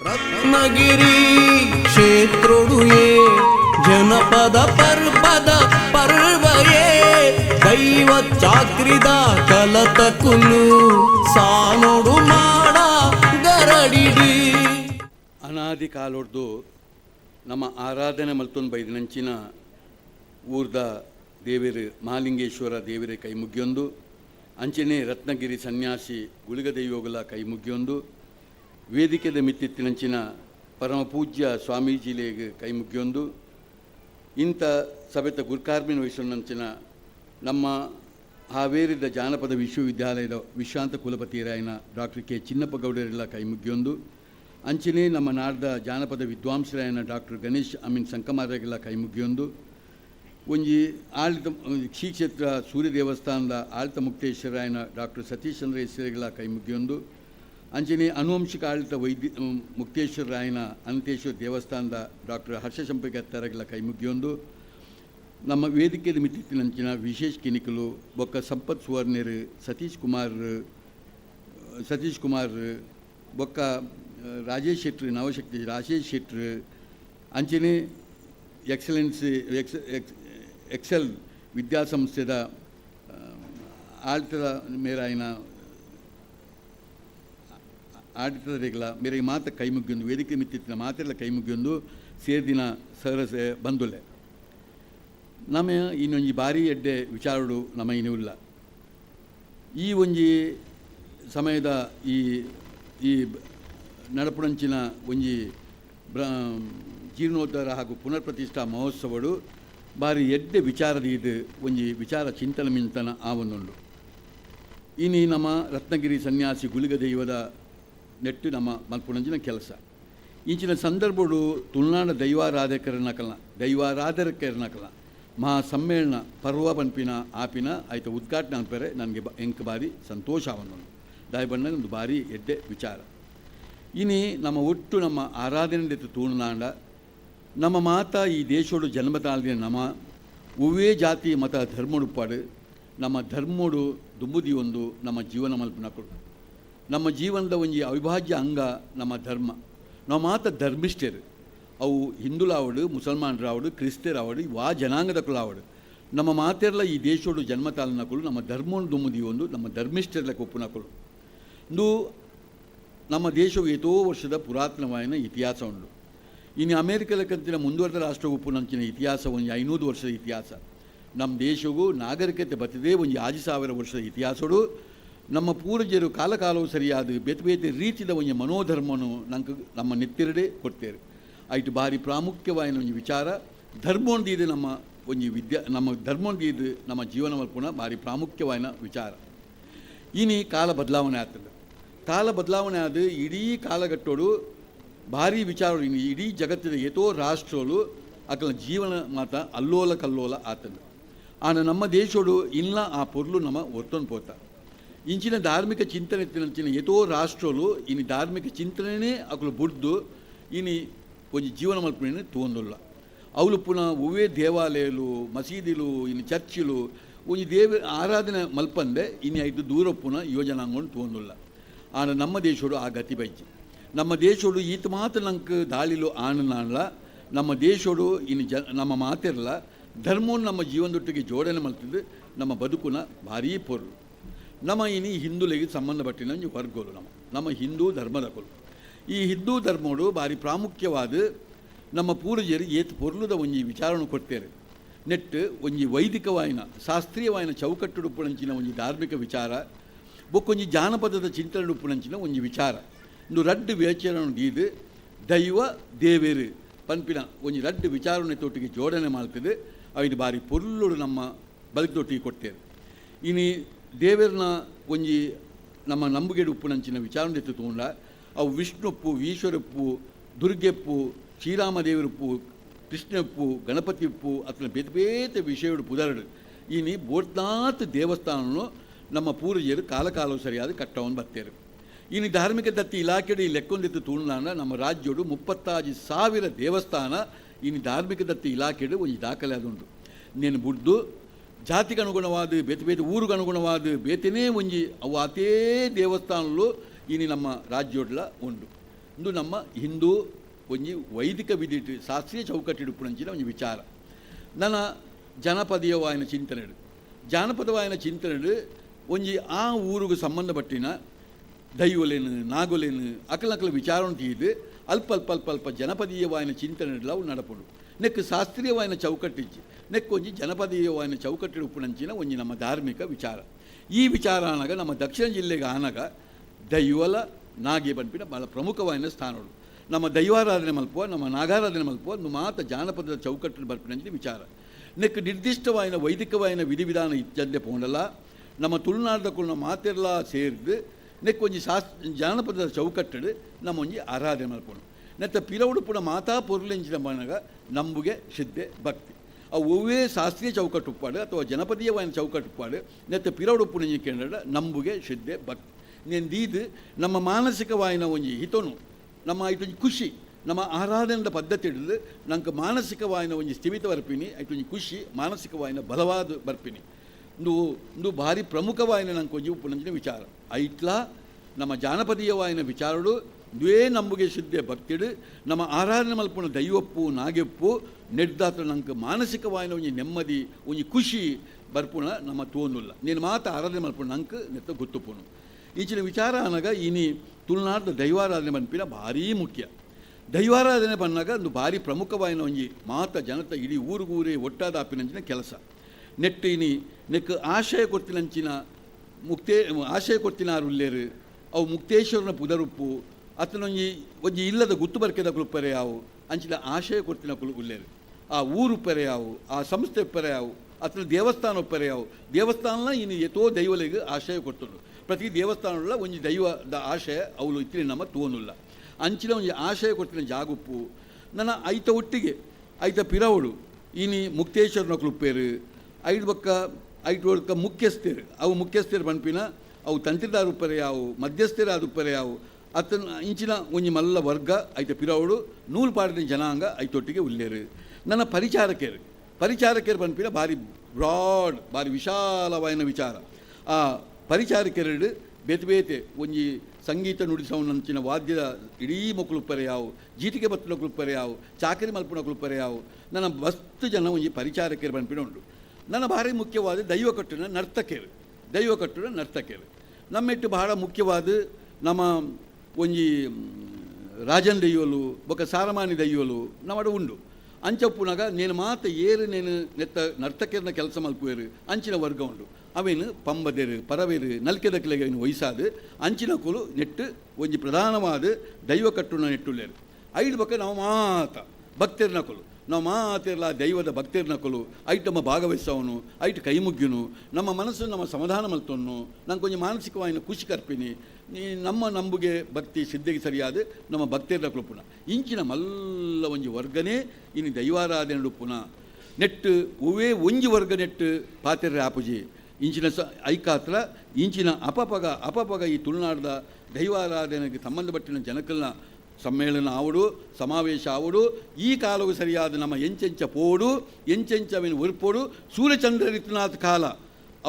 ರತ್ನಗಿರಿ ಕ್ಷೇತ್ರೊಡುಯೇ ಜನಪದ ಪರ್ವದ ಪರ್ವಯೇ, ದೈವ ಚಾಕ್ರಿದ ಕಲತ ಕುಲು ಸಾನೋಡು ಮಾಡ ಗರಡಿಡಿ. ಅನಾದಿ ಕಾಲೊಡ್ದು ನಮ್ಮ ಆರಾಧನೆ ಮಲ್ತೊಂದು ಬೈದಿನಂಚಿನ ಊರ್ದ ದೇವೇರು ಮಹಾಲಿಂಗೇಶ್ವರ ದೇವರ ಕೈ ಮುಗಿಯೊಂದು ಅಂಚನೆ ರತ್ನಗಿರಿ ಸನ್ಯಾಸಿ ಗುಳಿಗ ಯೋಗಲ ಕೈ ಮುಗಿಯೊಂದು ವೇದಿಕೆದ ಮಿತ್ತಿತ್ತಿನಂಚಿನ ಪರಮ ಪೂಜ್ಯ ಸ್ವಾಮೀಜಿಲೆಗೆ ಕೈ ಮುಗಿಯೊಂದು ಇಂಥ ಸಭೆತ ಗುರ್ಕಾರ್ಮಿನ ವಯಸ್ಸಿನಂಚಿನ ನಮ್ಮ ಹಾವೇರಿದ ಜಾನಪದ ವಿಶ್ವವಿದ್ಯಾಲಯದ ವಿಶ್ರಾಂತ ಕುಲಪತಿಯರಾಯನ ಡಾಕ್ಟರ್ ಕೆ ಚಿನ್ನಪ್ಪ ಕೈಮುಗ್ಗಿಯೊಂದು ಅಂಚನೆ ನಮ್ಮ ನಾಡ್ದ ಜಾನಪದ ವಿದ್ವಾಂಸರಾಯನ ಡಾಕ್ಟರ್ ಗಣೇಶ್ ಅಮೀನ್ ಸಂಕಮಾರಗೆಲ್ಲ ಕೈ ಮುಗಿಯೊಂದು ಒಂಜಿ ಆಳಿತ ಶ್ರೀಕ್ಷೇತ್ರ ಸೂರ್ಯ ದೇವಸ್ಥಾನದ ಆಳಿತ ಮುಕ್ತೇಶ್ವರಾಯನ ಡಾಕ್ಟರ್ ಸತೀಶ್ ಚಂದ್ರ ಕೈ ಅಂಚನೆ ಅನುವಂಶಿಕ ಆಡಳಿತ ವೈದ್ಯ ಮುಕ್ತೇಶ್ವರಾಯನ ಅನಂತೇಶ್ವರ ದೇವಸ್ಥಾನದ ಡಾಕ್ಟರ್ ಹರ್ಷ ಹತ್ತರಗೆಲ್ಲ ಕೈ ಮುಗಿಯೊಂದು ನಮ್ಮ ವೇದಿಕೆದ ಮಿತಿತ್ತಿನಂಚಿನ ವಿಶೇಷ ಕಿನಿಕಲು ಬೊಕ್ಕ ಸಂಪತ್ ಸುವರ್ಣರು ಸತೀಶ್ ಕುಮಾರ್ ಸತೀಶ್ ಕುಮಾರ್, ಬೊಕ್ಕ ರಾಜೇಶ್ ಶೆಟ್ರ್, ನವಶಕ್ತಿ ರಾಜೇಶ್ ಶೆಟ್ರ್ ಅಂಚನೆ ಎಕ್ಸಲೆನ್ಸಿ, ಎಕ್ಸ್ ಎಕ್ಸ್, ಎಕ್ಸೆಲ್ ವಿದ್ಯಾಸಂಸ್ಥೆದ ಆಳ್ತದ ಮೇರಾಯಿನ ಆಡಳಿತದ ರೇಗಲ ಮೇರೆಗೆ ಮಾತ್ರ ಕೈ ಮುಗಿಯೊಂದು ವೇದಿಕೆ ಮಿತ್ತಿತ್ತಿನ ಮಾತೆಲ್ಲ ಕೈ ಮುಗಿಯೊಂದು ಸೇರ್ದಿನ ಸರಸೆ ಬಂದುಲೆ ನಮ್ಮ ಇನ್ನೊಂಜಿ ಬಾರಿ ಎಡ್ಡೆ ವಿಚಾರಡು ನಮ್ಮ ಇಲ್ಲ. ಈ ಒಂಜಿ ಸಮಯದ ಈ ಈ ನಡಪುಣಂಚಿನ ಒಂಜಿ ಬ್ರ, ಜೀರ್ಣೋದ್ಧಾರ ಹಾಗೂ ಪುನರ್ ಪ್ರತಿಷ್ಠಾ ಮಹೋತ್ಸವಡು ಬಾರಿ ಎಡ್ಡೆ ವಿಚಾರದ ಇದು ಒಂಜಿ ವಿಚಾರ ಚಿಂತನ ಮಿಂತನ ಆವೊಂದುಂಡು ಇನಿ ನಮ್ಮ ರತ್ನಗಿರಿ ಸನ್ಯಾಸಿ ಗುಳಿಗ ದೈವದ ನೆಟ್ಟು ನಮ್ಮ ಮಲ್ಪುಣಂಜಿನ ಕೆಲಸ. ಇಂಚಿನ ಸಂದರ್ಭಡು ತುಳುನಾಡ ದೈವಾರಾಧಕರನ್ನಕಲ್ನ ದೈವಾರಾಧಕರನ್ನಕಲ್ನ ಮಹಾ ಸಮ್ಮೇಳನ ಪರ್ವ ಪನ್ಪಿನ ಆಪಿನ ಆಯಿತ ಉದ್ಘಾಟನೆ ಅನ್ಪರೆ ನನಗೆ ಬ ಎಂಕ್ ಬಾರಿ ಸಂತೋಷ ಅವನು ದಾಯಿ ಒಂದು ಭಾರಿ ಎದ್ದೆ ವಿಚಾರ. ಇನಿ ನಮ್ಮ ಒಟ್ಟು ನಮ್ಮ ಆರಾಧನೆ ತುಳುನಾಡ, ನಮ್ಮ ಮಾತ ಈ ದೇಶೋಡು ಜನ್ಮ ನಮ ಒವ್ವೇ ಜಾತಿ ಮತ ಧರ್ಮಡುಪ್ಪಾಡು, ನಮ್ಮ ಧರ್ಮೋಡು ದುಂಬುದಿ ಒಂದು ನಮ್ಮ ಜೀವನ ಮಲ್ಪನಕರು ನಮ್ಮ ಜೀವನದ ಒಂಜಿ ಅವಿಭಾಜ್ಯ ಅಂಗ ನಮ್ಮ ಧರ್ಮ. ನಾವು ಮಾತ ಧರ್ಮಿಷ್ಠರು. ಅವು ಹಿಂದುಲಾವಡು, ಮುಸಲ್ಮಾನರಾವಡು, ಕ್ರಿಸ್ತರಾವಡು ವಾ ಜನಾಂಗದಕುಲಾವಡು ನಮ್ಮ ಮಾತೆರ್ಲ ಈ ದೇಶೋಡು ಜನ್ಮ ತಾಲನಕುಲು ನಮ್ಮ ಧರ್ಮವನ್ನು ದುಮ್ಮದಿ ಒಂದು, ನಮ್ಮ ಧರ್ಮಿಷ್ಠರ್ಲ ಕೊಪ್ಪುನಕುಲು ಇಂದು ನಮ್ಮ ದೇಶವು ಎಷ್ಟೋ ವರ್ಷದ ಪುರಾತನವಾಯಿನ ಇತಿಹಾಸ ಉಂಡು ಇನ್ನು ಅಮೇರಿಕದ ಕಂತಿನ ಮುಂದುವರೆದ ರಾಷ್ಟ್ರ ಉಪ್ಪುನಂಚಿನ ಇತಿಹಾಸ ಒಂದು ಐನೂರು ವರ್ಷದ ಇತಿಹಾಸ. ನಮ್ಮ ದೇಶವು ನಾಗರಿಕತೆ ಬತ್ತದೇ ಒಂದು ಆಜಿ ಸಾವಿರ ವರ್ಷದ ಇತಿಹಾಸಡು ನಮ್ಮ ಪೂರ್ವಜರು ಕಾಲಕಾಲವು ಸರಿಯಾದ ಬೇತೆ ಬೇತೆ ರೀತಿದ ಒಂದು ಮನೋಧರ್ಮನು ನಂಗೆ ನಮ್ಮ ನೆತ್ತಿರಡೆ ಕೊಡ್ತೇವೆ. ಆಯಿತು ಭಾರಿ ಪ್ರಾಮುಖ್ಯವಾಯಿನ ಒಂದು ವಿಚಾರ. ಧರ್ಮೊಂದಿದು ನಮ್ಮ ಒಂದು ವಿದ್ಯಾ, ನಮ್ಮ ಧರ್ಮೊಂದಿದು ನಮ್ಮ ಜೀವನ ಮಲ್ಪುನ ಭಾರಿ ಪ್ರಾಮುಖ್ಯವಾಯಿನ ವಿಚಾರ. ಇನಿ ಕಾಲ ಬದಲಾವಣೆ ಆಗ್ತದೆ. ಕಾಲ ಬದಲಾವಣೆ ಆದ ಇಡೀ ಕಾಲಘಟ್ಟೋಡು ಭಾರಿ ವಿಚಾರ ಇಡೀ ಜಗತ್ತಿನ ಎತೋ ರಾಷ್ಟ್ರಗಳು ಅಕಲ ಜೀವನ ಮಾತ ಅಲ್ಲೋಲ ಕಲ್ಲೋಲ ಆತದೆ ಆನ ನಮ್ಮ ದೇಶೋಡು ಇಲ್ಲ ಆ ಪೊರ್ಲು ನಮ್ಮ ಒತ್ತೊಂದು ಪೋತ. ಇಂಚಿನ ಧಾರ್ಮಿಕ ಚಿಂತನೆ ತಿನಂಚಿನ ಎತೋ ರಾಷ್ಟ್ರಗಳು ಇನಿ ಧಾರ್ಮಿಕ ಚಿಂತನೆನೇ ಅಕುಲು ಬುಡ್ದು ಇನಿ ಒಂಜಿ ಜೀವನ ಮಲ್ಪನೆ ತೋಂದುಲ್ಲ ಅವಳು ಪುನಃ ಒವ್ವೇ ದೇವಾಲಯಲು ಮಸೀದಿಲು, ಇನ್ನು ಚರ್ಚಿಲು ಒಂದು ದೇವ ಆರಾಧನೆ ಮಲ್ಪಂದೆ ಇನ್ನು ಐದು ದೂರ ಪುನಃ ಯೋಜನಾಂಗೊಂಡು ತೋಂದುಲ್ಲ ಆನ ನಮ್ಮ ದೇಶೋಡು ಆ ಗತಿ ಬೈಜಿ ನಮ್ಮ ದೇಶೋಡು ಈತ ಮಾತ್ರ ನಂಗೆ ದಾಳಿಲು ಆನಲ್ಲ ನಮ್ಮ ದೇಶೋಡು ಇನ್ನು ಜ ನಮ್ಮ ಮಾತಿರಲ್ಲ ಧರ್ಮವನ್ನು ನಮ್ಮ ಜೀವನದೊಟ್ಟಿಗೆ ಜೋಡಣೆ ಮಲ್ತಿದ್ದು ನಮ್ಮ ಬದುಕುನ ಭಾರೀ ಪೊರ್ಲು. ನಮ್ಮ ಇನಿ ಹಿಂದುಲಿಗೆ ಸಂಬಂಧಪಟ್ಟಿನ ವರ್ಗಗಳು ನಮ್ಮ ನಮ್ಮ ಹಿಂದೂ ಧರ್ಮದ ಕೊಲು. ಈ ಹಿಂದೂ ಧರ್ಮೋಡು ಭಾರಿ ಪ್ರಾಮುಖ್ಯವಾದ ನಮ್ಮ ಪೂರ್ವಜರು ಏತ್ ಪೊರ್ಲುದ ಒಂಜಿ ವಿಚಾರಣೆ ಕೊಡ್ತೇವೆ ನೆಟ್ಟು ಒಂಜಿ ವೈದಿಕವಾಯಿನ, ಶಾಸ್ತ್ರೀಯವಾಯಿನ ಚೌಕಟ್ಟು ಉಪ್ಪುನಂಚಿನ ಒಂಜಿ ಧಾರ್ಮಿಕ ವಿಚಾರ, ಬೊಕ್ಕೊಂಜಿ ಜಾನಪದದ ಚಿಂತನೆ ಉಪ್ಪುನಂಚಿನ ಒಂಜಿ ವಿಚಾರ. ಇಂದು ರಡ್ಡು ವಿಚಾರಣೆ ದೀದು ದೈವ ದೇವೇರು ಪನ್ಪಿನ ಒಂಜಿ ರಡ್ಡು ವಿಚಾರಣೆ ತೊಟ್ಟಿಗೆ ಜೋಡಣೆ ಮಾಡ್ತದೆ, ಅವಿದು ಬಾರಿ ಪೊರ್ಲುಡು ನಮ್ಮ ಬದುಕುದೊಟ್ಟಿಗೆ ಕೊಡ್ತೇವೆ ಇನಿ ದೇವೇರ್ನ ಒಂಜಿ ನಮ್ಮ ನಂಬುಗೆಡು ಉಪ್ಪುನಂಚಿನ ವಿಚಾರ ಎತ್ತು ತಗೊಂಡ, ಅವು ವಿಷ್ಣುಪ್ಪು, ಈಶ್ವರಪ್ಪು, ದುರ್ಗೆಪ್ಪು, ಶ್ರೀರಾಮದೇವರುಪ್ಪು, ಕೃಷ್ಣಪ್ಪು ಗಣಪತಿ ಉಪ್ಪು ಅತನ ಬೇತೆ ಬೇತೆ ವಿಷಯಡು ಪುದರಡು ಇನಿ ಬೋಟ್ನಾಥ್ ದೇವಸ್ಥಾನನು ನಮ್ಮ ಪೂರ್ವಜರು ಕಾಲಕಾಲ ಸರಿಯಾದ ಕಟ್ಟವನ್ನು ಬರ್ತಾರೆ ಇನ್ನು ಧಾರ್ಮಿಕ ದತ್ತಿ ಇಲಾಖೆಡು ಈ ಲೆಕ್ಕೊಂದಿತ್ತು ತುಳುನಾಡ ನಮ್ಮ ರಾಜ್ಯಡು ಮುಪ್ಪತ್ತಾಜಿ ಸಾವಿರ ದೇವಸ್ಥಾನ ಇನ್ನು ಧಾರ್ಮಿಕ ದತ್ತಿ ಇಲಾಖೆಡು ಒಂದು ದಾಖಲೆ ಅದುಂಟು నేను ಬುಡ್ದು ಜಾತಿಗೆ ಅನುಗುಣವಾದ ಬೇತೆ ಬೇತೆ ಊರಿಗೆ ಅನುಗುಣವಾದ ಬೇತೆನೇ ಒಂಜಿ ಅವು ಅತೇ ದೇವಸ್ಥಾನಲು ಇನಿ ನಮ್ಮ ರಾಜ್ಯೋಡ್ಲ ಉಂಡು ಇಂದು ನಮ್ಮ ಹಿಂದೂ ಒಂಜಿ ವೈದಿಕ ವಿಧಿಟ್, ಶಾಸ್ತ್ರೀಯ ಚೌಕಟ್ಟಿಡುಪ್ಪುನಂಚಿನ ಒಂಜಿ ವಿಚಾರ. ನನ್ನ ಜನಪದೀಯವಾಯಿನ ಚಿಂತನೆಡು. ಜಾನಪದವಾಯಿನ ಚಿಂತನೆಡು ಒಂಜಿ ಆ ಊರಿಗೆ ಸಂಬಂಧಪಟ್ಟಿನ ದೈವಲೇನು, ನಾಗುಲೇನು, ಅಕಲಕಲ ಉಂಟು ಇದು ಅಲ್ಪ ಅಲ್ಪ ಅಲ್ಪ ಅಲ್ಪ ಜನಪದೀಯವಾಯಿನ ಚಿಂತನೆಡ್ಲ ಅವು ನಡಪುಡು ನೆಕ್ ಶಾಸ್ತ್ರೀಯವಾಯಿನ ಚೌಕಟ್ಟಿಚ್ಚಿ ನೆಕ್ ಒಂಜಿ ಜನಪದೀಯವಾಯಿನ ಚೌಕಟ್ಟಿಡು ಉಪ್ಪುನಂಚಿನ ಒಂಜಿ ನಮ್ಮ ಧಾರ್ಮಿಕ ವಿಚಾರ ಈ ವಿಚಾರ ಆನಾಗ ನಮ್ಮ ದಕ್ಷಿಣ ಜಿಲ್ಲೆಗೆ ಆನಾಗ ದೈವಲ ನಾಗೆ ಪನ್ಪಿನ ಭಾಳ ಪ್ರಮುಖವಾಯಿನ ಸ್ಥಾನಗಳು ನಮ್ಮ ದೈವಾರಾಧನೆ ಮಲ್ಪುವ ನಮ್ಮ ನಾಗಾರಾಧನೆ ಮಲ್ಪುವ ಒಂದು ಮಾತ ಜಾನಪದದ ಚೌಕಟ್ಟಿನ ಬರ್ಪಿನಂಚಿನ ವಿಚಾರ ನೆಕ್ ನಿರ್ದಿಷ್ಟವಾಯಿನ ವೈದಿಕವಾಯಿನ ವಿಧಿವಿಧಾನ ಇತ್ಯಂತೆ ಪೋಂಡಲ ನಮ್ಮ ತುಳುನಾಡದ ಕುಳ್ಳ ಮಾತೆಲ್ಲ ಸೇರಿದು ನೆಕ್ ಒಂಜಿ ಶಾಸ್ ಜಾನಪದದ ಚೌಕಟ್ಟಡು ನಮ್ಮ ಒಂಜಿ ಆರಾಧನೆ ಮಲ್ಪುನು ನೆತ್ತ ಪಿಲವಡು ಮಾತಾ ಪೊರ್ಲೆಂಚಿನ ಮನಗ ನಂಬುಗೆ ಸಿದ್ಧೆ ಭಕ್ತಿ. ಆ ಒವ್ವೇ ಶಾಸ್ತ್ರೀಯ ಚೌಕಟ್ಟುಪ್ಪಾಡು ಅಥವಾ ಜನಪದೀಯವಾದ ಚೌಕಟ್ಟುಪ್ಪಾಡು ನೆತ್ತ ಪಿರವಡು ಪುಣಜಿ ನಂಬುಗೆ ಸಿದ್ಧೆ ಭಕ್ತಿ. ನೆಂದೀದು ನಮ್ಮ ಮಾನಸಿಕವಾಯಿನ ಒಂಜಿ ಹಿತನು, ನಮ್ಮ ಐತೊಂಜಿ ಖುಷಿ, ನಮ್ಮ ಆರಾಧನೆದ ಪದ್ಧತಿ ಹಿಡಿದು ನಂಗೆ ಮಾನಸಿಕವಾಯಿನ ಒಂಜಿ ಸ್ಥಿಮಿತ ಬರ್ಪಿನಿ, ಐತೊಂಜಿ ಖುಷಿ ಮಾನಸಿಕವಾಯಿನ ಬಲವಾದ ಬರ್ಪಿನಿ. ಇಂದು ಬಾರಿ ಭಾರಿ ಪ್ರಮುಖವಾಯಿನ ನಂಗೆ ಒಂಜಿ ಉಪ್ಪುನಂಚಿನ ವಿಚಾರ. ಐಟ್ಲಾ ನಮ್ಮ ಜಾನಪದೀಯವಾಯಿನ ವಿಚಾರಡು ದ್ವೇ ನಂಬುಗೆ ಶುದ್ಧೆ ಭಕ್ತಿಡು ನಮ್ಮ ಆರಾಧನೆ ಮಲ್ಪುನ ದೈವಪ್ಪು, ನಾಗೆಪ್ಪು ನೆಡ್ದಾತ್ರ ನಂಗೆ ಮಾನಸಿಕವಾಯಿನ ಒಂಜಿ ನೆಮ್ಮದಿ ಒಂಜಿ ಖುಷಿ ಬರ್ಪುಣ ನಮ್ಮ ತೋನುಲ್ಲ ನೀನು ಮಾತ ಆರಾಧನೆ ಮಲ್ಪುಣ ನಂಗೆ ನೆತ್ತ ಗೊತ್ತುಪುನು. ಈಚಿನ ವಿಚಾರ ಅನ್ನಗ ಇನಿ ತುಳುನಾಡು ದೈವಾರಾಧನೆ ಮನ್ಪಿನ ಭಾರೀ ಮುಖ್ಯ. ದೈವಾರಾಧನೆ ಬಂದಾಗ ಒಂದು ಭಾರಿ ಪ್ರಮುಖವಾಯಿನ ಒಂಜಿ ಮಾತ ಜನತ ಇಡೀ ಊರಿಗೂರೇ ಒಟ್ಟಾದ ಆಪಿನಂಚಿನ ಕೆಲಸ ನೆಟ್ಟಿನಿ ನೆಕ್ ಆಶಯ ಕೊರ್ತಿನಂಚಿನ ಮುಕ್ತೇ, ಆಶಯ ಕೊರ್ತಿನಾರು ಉಲ್ಲೇರು ಅವು ಮುಕ್ತೇಶ್ವರನ ಪುದರುಪ್ಪು ಅತನೊಂಜಿ ಒಂಜಿ ಇಲ್ಲದ ಗುತ್ತು ಬರ್ಕೆದ ಪರೆಯಾವು ಯಾವು? ಅಂಚಿನ ಆಶಯ ಕೊರ್ತಿನ ಕುಲು ಉಲ್ಲೇರು. ಆ ಊರು ಪರೆಯಾವು ಯಾವು? ಆ ಸಂಸ್ಥೆ ಉಪ್ಪರೆ ಯಾವು? ಅತನ ದೇವಸ್ಥಾನ ಉಪ್ಪರೆ ಯಾವು? ದೇವಸ್ಥಾನ ಇನ್ನು ಎತ್ತೋ ದೈವಲಿಗೆ ಆಶಯ ಕೊಡ್ತುಂಡು ಪ್ರತಿ ದೇವಸ್ಥಾನಗಳ ಒಂಜಿ ದೈವದ ಆಶಯ ಅವಳು ಇತ್ತಿನ ನಮ್ಮ ತೋನುಲ್ಲ ಅಂಚಿನ ಒಂಜಿ ಆಶಯ ಕೊಡ್ತಿನ ಜಾಗುಪ್ಪು, ನನ್ನ ಐತ ಒಟ್ಟಿಗೆ, ಐತ ಪಿರವಳು, ಇನಿ ಮುಕ್ತೇಶ್ವರನ ಕುಲುಪ್ಪೇರು ಐದು ಬಕ್ಕ ಐಟ್ ಒಳಕ ಮುಖ್ಯಸ್ಥರು. ಅವು ಮುಖ್ಯಸ್ಥರು ಪನ್ಪಿನ ಅವು ತಂತ್ರದಾರು ಪರೆಯಾವು ಮಧ್ಯಸ್ಥರಾದ ಪರೆಯಾವು ಅತನ ಇಂಚಿನ ಒಂಜಿ ಮಲ್ಲ ವರ್ಗ ಐತ ಪಿರವಡು, ನೂಲು ಪಾಡಿನ ಜನಾಂಗ ಐತೊಟ್ಟಿಗೆ ಉಲ್ಲೇರು. ನನ್ನ ಪರಿಚಾರಕರು. ಪರಿಚಾರಕರು ಪನ್ಪಿನ ಭಾರಿ ಬ್ರಾಡ್, ಭಾರಿ ವಿಶಾಲವಾಯಿನ ವಿಚಾರ. ಆ ಪರಿಚಾರಕರೆಡು ಬೇತೆ ಬೇತೆ ಒಂಜಿ ಸಂಗೀತ ನುಡಿಸವನಂಚಿನ ವಾದ್ಯದ ಇಡೀ ಮಕ್ಕಳು ಯಾವು ಜೀಟಿಗೆ ಬತ್ತನ ಕುಲ್ಪರೆ ಯಾವು ಚಾಕರಿ ಮಲ್ಪನ ಕುಲ್ಪರೆ ಯಾವು ನನ್ನ ಬಸ್ತು ಜನ ಒಂಜಿ ಪರಿಚಾರಕರು ಪನ್ಪಿನ ಉಂಡು ನನ್ನ ಭಾರಿ ಮುಖ್ಯವಾದ ದೈವ ಕಟ್ಟುನ ನರ್ತಕರು. ದೈವ ಕಟ್ಟಿನ ನರ್ತಕರು. ನಮ್ಮೆಟ್ಟು ಬಹಳ ಮುಖ್ಯವಾದ ನಮ್ಮ ಒಂಜಿ ರಾಜನ್ ದೆಯ್ಯೋಲು ಬೊಕ ಸಾರಮಾನಿ ದೆಯ್ಯೋಲು ನಮಡೆ ಉಂಡು. ಅಂಚಪ್ಪುನಗ ನೇನು ಮಾತ ಏರು ನೇನು ನೆತ್ತ ನರ್ತಕರ್ನ ಕೆಲಸ ಮಲ್ಪುವೇರು, ಅಂಚಿನ ವರ್ಗ ಉಂಡು. ಅವೇನು ಪಂಬದೇರು, ಪರವೇರು ನಲ್ಕೆದಕ್ಲೆಗೆ ಅವನು ವಯಸ್ಸಾದು ಅಂಚಿನ ಕುಲು ನೆಟ್ಟು ಒಂಜಿ ಪ್ರಧಾನವಾದ ದೈವ ಕಟ್ಟುನ ನೆಟ್ಟುಳ್ಳೇರು ಐದು ಬೊಕ ನಾವು ಮಾತ ಭಕ್ತರ್ನ ಕುಲು. ನಾವು ಮಾತಿರಲ್ಲ ದೈವದ ಭಕ್ತಿರ್ ನಕಲು ಐಟ್ ನಮ್ಮ ಭಾಗವಹಿಸವನು, ಐಟ್ ಕೈ ಮುಗ್ಗಿನು ನಮ್ಮ ಮನಸ್ಸು ನಮ್ಮ ಸಮಾಧಾನ ಮಲ್ತೊನ್ನು ನಂಗೆ ಕೊಂಚ ಮಾನಸಿಕವಾಗಿ ಖುಷಿ ಕರ್ಪಿನಿ. ನೀ ನಮ್ಮ ನಂಬುಗೆ ಭಕ್ತಿ ಸಿದ್ಧಿಗೆ ಸರಿಯಾದ, ನಮ್ಮ ಭಕ್ತಿರ ಕುಲು ಪುನಃ. ಇಂಚಿನ ಮಲ್ಲ ಒಂಜಿ ವರ್ಗನೇ ಇನ್ನು ದೈವಾರಾಧನೆ ಪುನಃ. ನೆಟ್ಟು, ಹೂವೇ ಒಂಜಿ ವರ್ಗ ನೆಟ್ಟು ಪಾತ್ರ ಆಪುಜಿ. ಇಂಚಿನ ಸ, ಐಕಾತ್ರ, ಇಂಚಿನ ಅಪಪಗ ಅಪಪಗ ಈ ತುಳುನಾಡದ ದೈವಾರಾಧನೆಗೆ ಸಂಬಂಧಪಟ್ಟಿನ ಜನಕಲ್ನ ಸಮ್ಮೇಳನ ಆವಡು, ಸಮಾವೇಶ ಆವಡು, ಈ ಕಾಲವು ಸರಿಯಾದ ನಮ್ಮ ಎಂಚೆಂಚ ಪೋಡು, ಎಂಚೆಂಚವಿನ ಒರ್ಪೋಡು ಸೂರ್ಯಚಂದ್ರ ಋತುನಾಥ ಕಾಲ.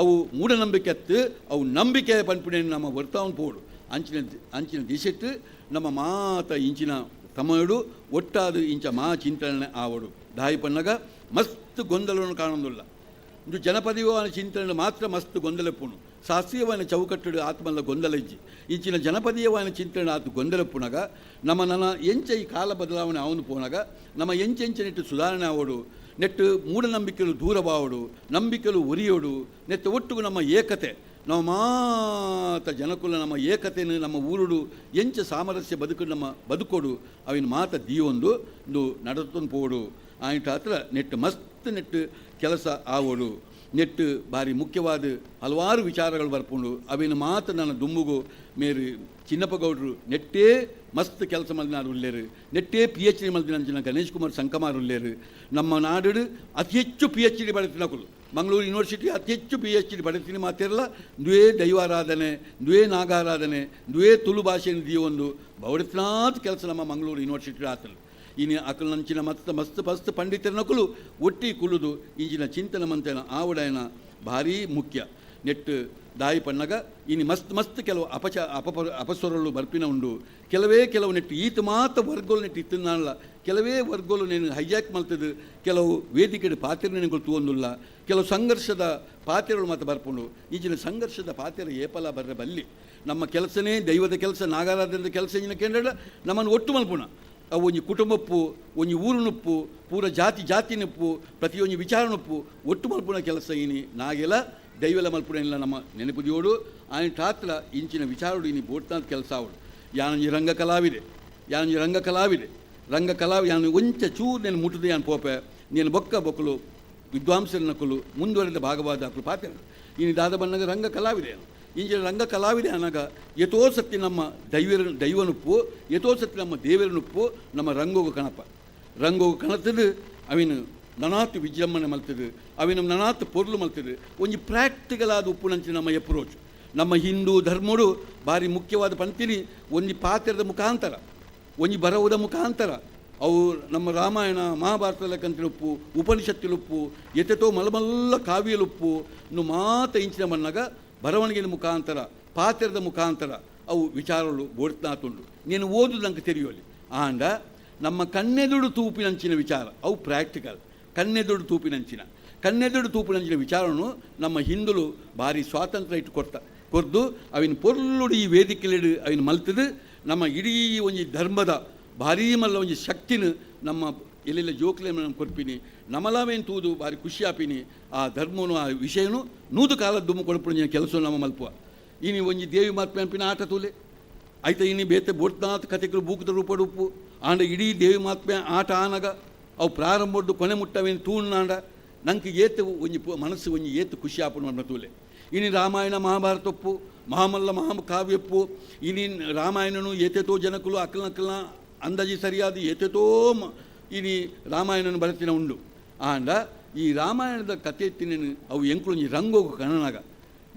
ಅವು ಮೂಢನಂಬಿಕೆ ಅತ್ತು, ಅವು ನಂಬಿಕೆ ಪನ್ಪುಣೆ ನಮ್ಮ ವರ್ತವನ್ ಪೋಡು. ಅಂಚಿನ ಅಂಚಿನ ದಿಶೆಟ್ಟು ನಮ್ಮ ಮಾತ ಇಂಚಿನ ತಮಡು, ಒಟ್ಟಾದು ಇಂಚ ಮಾ ಚಿಂತನೆ ಆವಡು. ದಾಯಿ ಪನ್ನಗ, ಮಸ್ತ್ ಗೊಂದಲವನ್ನು ಕಾಣೋದಿಲ್ಲ ಇದು ಜನಪದೀಯವಾದ ಚಿಂತನೆ ಮಾತ್ರ ಮಸ್ತ್ ಗೊಂದಲಪ್ಪುನು ಶಾಸ್ತ್ರೀಯವಾದ ಚೌಕಟ್ಟುಡು ಆತ್ಮಲ್ಲ ಗೊಂದಲ ಇಜ್ಜಿ. ಇಂಚಿನ ಜನಪದೀಯವಾದ ಚಿಂತನೆ ಆತು ಪುನಗ ನಮ್ಮ ನನ್ನ ಎಂಚ ಈ ಕಾಲ ಬದಲಾವಣೆ ಅವನು ಪೋನಾಗ ನಮ್ಮ ಎಂಚ ನೆಟ್ಟು ಸುಧಾರಣೆ ಆವಡು, ನೆಟ್ಟು ಮೂಢನಂಬಿಕೆಲು ದೂರ ಬಾವಡು, ನಂಬಿಕೆಲು ಉರಿಯೋಡು ನೆಟ್ಟು ಒಟ್ಟಿಗೂ ನಮ್ಮ ಏಕತೆ ನಾವು ಮಾತ ಜನಕುಲ ನಮ್ಮ ಏಕತೆಯನ್ನು ನಮ್ಮ ಊರುಡು, ಎಂಚ ಸಾಮರಸ್ಯ ಬದುಕು ನಮ್ಮ ಬದುಕೋಡು, ಅವಿನ ಮಾತ ದೀವೊಂದು ಒಂದು ನಡತೊಂದು ಪೋಡು. ಆಯ್ತು ಹತ್ರ ನೆಟ್ಟು ಮಸ್ತ್ ನೆಟ್ಟು ಕೆಲಸ ಆವೋಡು. ನೆಟ್ಟು ಭಾರಿ ಮುಖ್ಯವಾದ ಹಲವಾರು ವಿಚಾರಗಳು ಬರ್ಕೊಂಡು ಅವಿನ ಮಾತು ನನ್ನ ದುಮ್ಮುಗು ಮೇರು ಚಿನ್ನಪ್ಪ ಗೌಡ್ರು ನೆಟ್ಟೇ ಮಸ್ತ್ ಕೆಲಸ ಮಲ್ದಿನಾರು ಉಳ್ಳೇರು ನೆಟ್ಟೇ ಪಿ ಎಚ್ ಡಿ ಮಲ್ದಿನ ಗಣೇಶ್ ಕುಮಾರ್ ಸಂಕಮಾರ್ ಉಳ್ಳೇರು ನಮ್ಮ ನಾಡು ಅತಿ ಹೆಚ್ಚು ಪಿ ಎಚ್ ಡಿ ಬಡತಿನ ಕುಲು ಮಂಗಳೂರು ಯೂನಿವರ್ಸಿಟಿ ಅತಿ ಹೆಚ್ಚು ಪಿ ಎಚ್ ಡಿ ಬಡತಿನ ಮಾತಿರಲ್ಲ ದ್ವೇ ದೈವಾರಾಧನೆ, ದ್ವೇ ನಾಗಾರಾಧನೆ, ದ್ವೇ ತುಳು ಭಾಷೆಯನ್ನು ದೀವೊಂದು ಬೌಡತ್ನಾಥ್ ಕೆಲಸ ನಮ್ಮ ಮಂಗಳೂರು ಯೂನಿವರ್ಸಿಟಿ ಆತಲು ಇನ್ನು ನಂಚಿನ ಮಸ್ತ್ ಮಸ್ತ್ ಮಸ್ತ್ ಪಂಡಿತರ ನಕುಲು ಒಟ್ಟಿ ಕುಲುದು ಇಂಚಿನ ಚಿಂತನ ಮಂತನ ಆವಡಯನ ಬಾರಿ ಮುಖ್ಯ. ನೆಟ್ಟು ದಾಯಿ ಪಣ್ಣಗ ಇನ್ನು ಮಸ್ತ್ ಮಸ್ತ್ ಕೆಲವು ಅಪಚ ಅಪಪ ಅಪಸ್ವರಗಳು ಬರ್ಪಿನ ಉಂಡು. ಕೆಲವೇ ಕೆಲವು ನೆಟ್ಟು ಈತ ಮಾತ್ರ ವರ್ಗೋಲು ನೆಟ್ಟು ಇತ್ತಿನಲ್ಲ ಕೆಲವೇ ವರ್ಗೋಲು నేను ಹೈಜಾಕ್ ಮಲ್ತದು. ಕೆಲವು ವೇದಿಕೆಯ ಪಾತ್ರ ನೆನಗಳು ತೂವೊಂದುಲ್ಲ. ಕೆಲವು ಸಂಘರ್ಷದ ಪಾತ್ರೆಗಳು ಮಾತ್ರ ಬರ್ಪುಂಡು. ಈಚಿನ ಸಂಘರ್ಷದ ಪಾತ್ರೆ ಏಪಲ ಬರ್ರೆ ಬಲ್ಲಿ. ನಮ್ಮ ಕೆಲಸನೇ ದೈವದ ಕೆಲಸ, ನಾಗಾರಾಧನದ ಕೆಲಸ ಇಂಜಿನ ಕೇಂದ್ರ ನಮ್ಮನ್ನು ಒಟ್ಟು ಮಲ್ಪುಣ. ಒಂದು ಕುಟುಂಬಪ್ಪು, ಒಂದು ಊರಿನಪ್ಪು ಪೂರ ಜಾತಿ ಜಾತಿನಪ್ಪು ಪ್ರತಿಯೊಂದು ವಿಚಾರನಪ್ಪು ಒಟ್ಟು ಮಲ್ಪುನ ಕೆಲಸ ಏನಿ ನಾಗೆಲ್ಲ ದೈವಲ ಮಲ್ಪುನೆಲ್ಲ ನಮ್ಮ ನೆನಪುದಿಯೋಡು ಆಯ್ನ ಟಾತ್ರ ಇಂಚಿನ ವಿಚಾರಡು ಇನಿ ಬೋಟ್ನಾದ ಕೆಲಸ ಅವಳು ಯಾನಿ ರಂಗ ಕಲಾವಿದೆ ಯಾನಿ ರಂಗ ಕಲಾವಿದೆ, ರಂಗ ಕಲಾವಿ ಯಾನ ಒಂಚ ಚೂರು ನೆನ ಮುಟ್ಟದೆ ಯಾನು ಪೋಪೆ, ನೀನು ಬೊಕ್ಕ ಬೊಕ್ಕಲು ವಿದ್ವಾಂಸರ ನಕಲು ಮುಂದುವರೆದ ಭಾಗವಾದ ಪಾತ್ರ. ಇನ್ನು ದಾದ ಬಣ್ಣಗ ರಂಗ ಕಲಾವಿದೆ ಇಂಜಿನ ರಂಗ ಕಲಾವಿದೆ ಅನ್ನಾಗ ಎತೋ ಸತ್ತಿ ನಮ್ಮ ದೈವರ ದೈವನುಪ್ಪು ಎತೋ ಸತ್ತಿ ನಮ್ಮ ದೇವರನುಪ್ಪು ನಮ್ಮ ರಂಗೋಗ ಕಣಪ. ರಂಗೋಗ ಕಣತದು ಅವಿನ ನನಾತ್ ವಿಜೃಂಭಣೆ ಮಲ್ತದು ಅವಿನ ನನಾತ್ ಪೊರ್ಲು ಮಲ್ತದು ಒಂಜಿ ಪ್ರಾಕ್ಟಿಕಲ್ ಆದ ನಮ್ಮ ಎಪ್ರೋಚ್ ನಮ್ಮ ಹಿಂದೂ ಧರ್ಮಡು ಭಾರಿ ಮುಖ್ಯವಾದ ಪಂಕ್ತಿನಿ ಒಂಜಿ ಪಾತ್ರದ ಮುಖಾಂತರ ಒಂಜಿ ಬರವುದ ಮುಖಾಂತರ, ಅವು ನಮ್ಮ ರಾಮಾಯಣ ಮಹಾಭಾರತ ಲೆಕ್ಕಂತಿಲುಪ್ಪು ಉಪನಿಷತ್ತಿಲುಪ್ಪು ಎತೆತೋ ಮಲಮಲ್ಲ ಕಾವ್ಯಲುಪ್ಪು ಮಾತ ಇಂಚಿನ ಮಣ್ಣಾಗ ಬರವಣಿಗೆಯ ಮುಖಾಂತರ, ಪಾತ್ರದ ಮುಖಾಂತರ ಅವು ವಿಚಾರಗಳು ಬೋಡ್ತಾತುಂಡು ನೀನು ಓದು ನಂಗೆ ತೆರೆಯೋಲಿ ಆಂಡ, ನಮ್ಮ ಕಣ್ಣೆದುಡು ತೂಪಿನಂಚಿನ ವಿಚಾರ, ಅವು ಪ್ರಾಕ್ಟಿಕಲ್ ಕಣ್ಣೆದುಡು ತೂಪಿನಂಚಿನ. ಕಣ್ಣೆದುಡು ತೂಪಿನಂಚಿನ ವಿಚಾರನು ನಮ್ಮ ಹಿಂದುಲು ಭಾರಿ ಸ್ವಾತಂತ್ರ್ಯ ಇಟ್ಟು ಕೊಡ್ತ, ಕೊರ್ದು, ಅವಿನ ಪೊರ್ಲುಡು ಈ ವೇದಿಕೆಲಿಡು ಅವಿನ ಮಲ್ತದು, ನಮ್ಮ ಇಡೀ ಒಂಜಿ ಧರ್ಮದ ಭಾರೀ ಮಲ್ಲ ಒಂಜಿ ಶಕ್ತಿನ ನಮ್ಮ ಎಲ್ಲೆಲ್ಲ, ಜೋಕ್ಲೇ ನಮ್ಮ ಕೊರ್ಪಿನಿ ನಮಲಾವೇನು ತೂದು ಬಾರಿ ಖುಷಿ ಆಪಿನಿ ಆ ಧರ್ಮನು, ಆ ವಿಷಯನು ನೂದು ಕಾಲದ ದುಮ್ಮು ಕೊಡ್ಪುಣ ಕೆಲಸ ನಮ್ಮ ಮಲ್ಪುವ. ಇನಿ ಒಂಜಿ ದೇವಿ ಮಾತ್ಮೆ ಅಂಪಿನ ಆಟ ತೂಲೆ. ಆಯ್ತಾ, ಇನಿ ಬೇತೆ ಬೋಟ್ನಾಥ್ ಕಥೆಗಳು ಬೂಕದ ರೂಪಡುಪ್ಪು ಆಂಡ ಇಡೀ ದೇವಿ ಮಾತ್ಮೆ ಆಟ ಆನಗ. ಅವು ಪ್ರಾರಂಭದ್ದು ಕೊನೆ ಮುಟ್ಟವೇನು ತೂಣಾಂಡ ನಂಗೆ ಏತು ಒಂಜಿ ಮನಸ್ಸು ಒಂಜಿ ಏತು ಖುಷಿ ಆಪುನ ನಮ್ಮ ತೂಲೆ. ಇನಿ ರಾಮಾಯಣ ಮಹಾಭಾರತ ಒಪ್ಪು, ಮಹಾಮಲ್ಲ ಮಹಾಕಾವ್ಯಪ್ಪು ಇನಿ ರಾಮಾಯಣನು ಏತೆತೋ ಜನಕುಲು ಅಕ್ಕಲ ಅಕ್ಕಲ ಅಂದಾಜಿ ಸರಿಯಾದ ಏತೆತೋ ಇನಿ ರಾಮಾಯಣನ ಬರತಿನ ಉಂಡು. ಆಂಡ ಈ ರಾಮಾಯಣದ ಕಥೆ ಎತ್ತಿನ ಅವು ಎಂಕುಲೊಂಜಿ ರಂಗೋಗು ಕಣನಾಗ